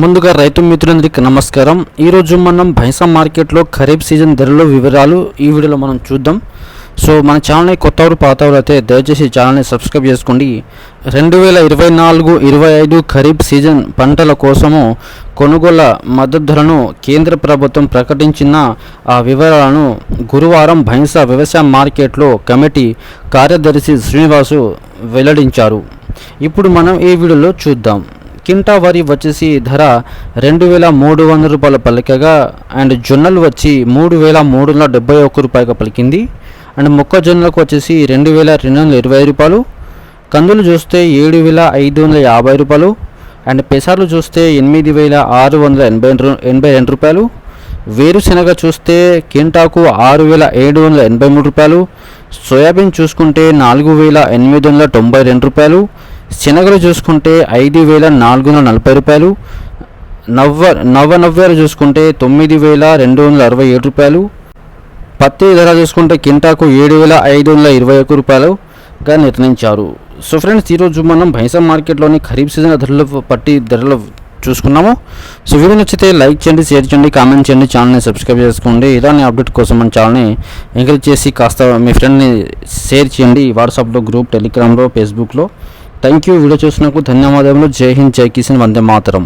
ముందుగా రైతు మిత్రులందరికీ నమస్కారం. ఈరోజు మనం భైంసా మార్కెట్లో ఖరీఫ్ సీజన్ ధరల వివరాలు ఈ వీడియోలో మనం చూద్దాం. సో మన ఛానల్ని కొత్తవారు పాతవారు అయితే దయచేసి ఛానల్ని సబ్స్క్రైబ్ చేసుకోండి. రెండు వేల ఇరవై నాలుగు ఇరవై ఐదు ఖరీఫ్ సీజన్ పంటల కోసము కొనుగోల మద్దతు ధరను కేంద్ర ప్రభుత్వం ప్రకటించిన ఆ వివరాలను గురువారం భైంసా వ్యవసాయ మార్కెట్లో కమిటీ కార్యదర్శి శ్రీనివాసు వెల్లడించారు. ఇప్పుడు మనం ఈ వీడియోలో చూద్దాం. కింటా వరి వచ్చేసి ధర రెండు వేల మూడు వందల రూపాయల పలికగా అండ్ జొన్నలు వచ్చి మూడు వేల మూడు వందల డెబ్బై ఒక్క రూపాయలుగా పలికింది. అండ్ మొక్కజొన్నలకు వచ్చేసి రెండు వేల రెండు వందల ఇరవై రూపాయలు. కందులు చూస్తే ఏడు వేల ఐదు వందల యాభై రూపాయలు. అండ్ పెసార్లు చూస్తే ఎనిమిది వేల ఆరు వందల ఎనభై రెండు ఎనభై రెండు రూపాయలు. వేరుశెనగ చూస్తే కింటాకు ఆరు వేల ఏడు వందల ఎనభై మూడు రూపాయలు. సోయాబీన్ చూసుకుంటే నాలుగు వేల ఎనిమిది వందల తొంభై రెండు రూపాయలు. శనగలు చూసుకుంటే ఐదు వేల నాలుగు వందల నలభై రూపాయలు నవ్వ నవ్వ నవ్వేరు చూసుకుంటే తొమ్మిది వేల రెండు వందల అరవై ఏడు రూపాయలు పత్తి ధర చూసుకుంటే కింటాకు ఏడు వేల ఐదు వందల ఇరవై ఒక్క రూపాయలుగా నిర్ణయించారు. సో ఫ్రెండ్స్ ఈరోజు మనం భైంసా మార్కెట్లోని ఖరీఫ్ సీజన్ ధరలు పట్టి ధరలు చూసుకున్నాము. సో వీడియో నచ్చితే లైక్ చేయండి షేర్ చేయండి కామెంట్ చేయండి ఛానల్ని సబ్స్క్రైబ్ చేసుకోండి. ఇలానే అప్డేట్ కోసం మన ఛానల్ని ఎంకరేజ్ చేసి కాస్త మీ ఫ్రెండ్ని షేర్ చేయండి. వాట్సాప్లో గ్రూప్ టెలిగ్రామ్లో ఫేస్బుక్లో. థ్యాంక్ యూ వీడియో చూసినందుకు ధన్యవాదములు. జై హింద్ జై కిషన్ వందే మాతరం.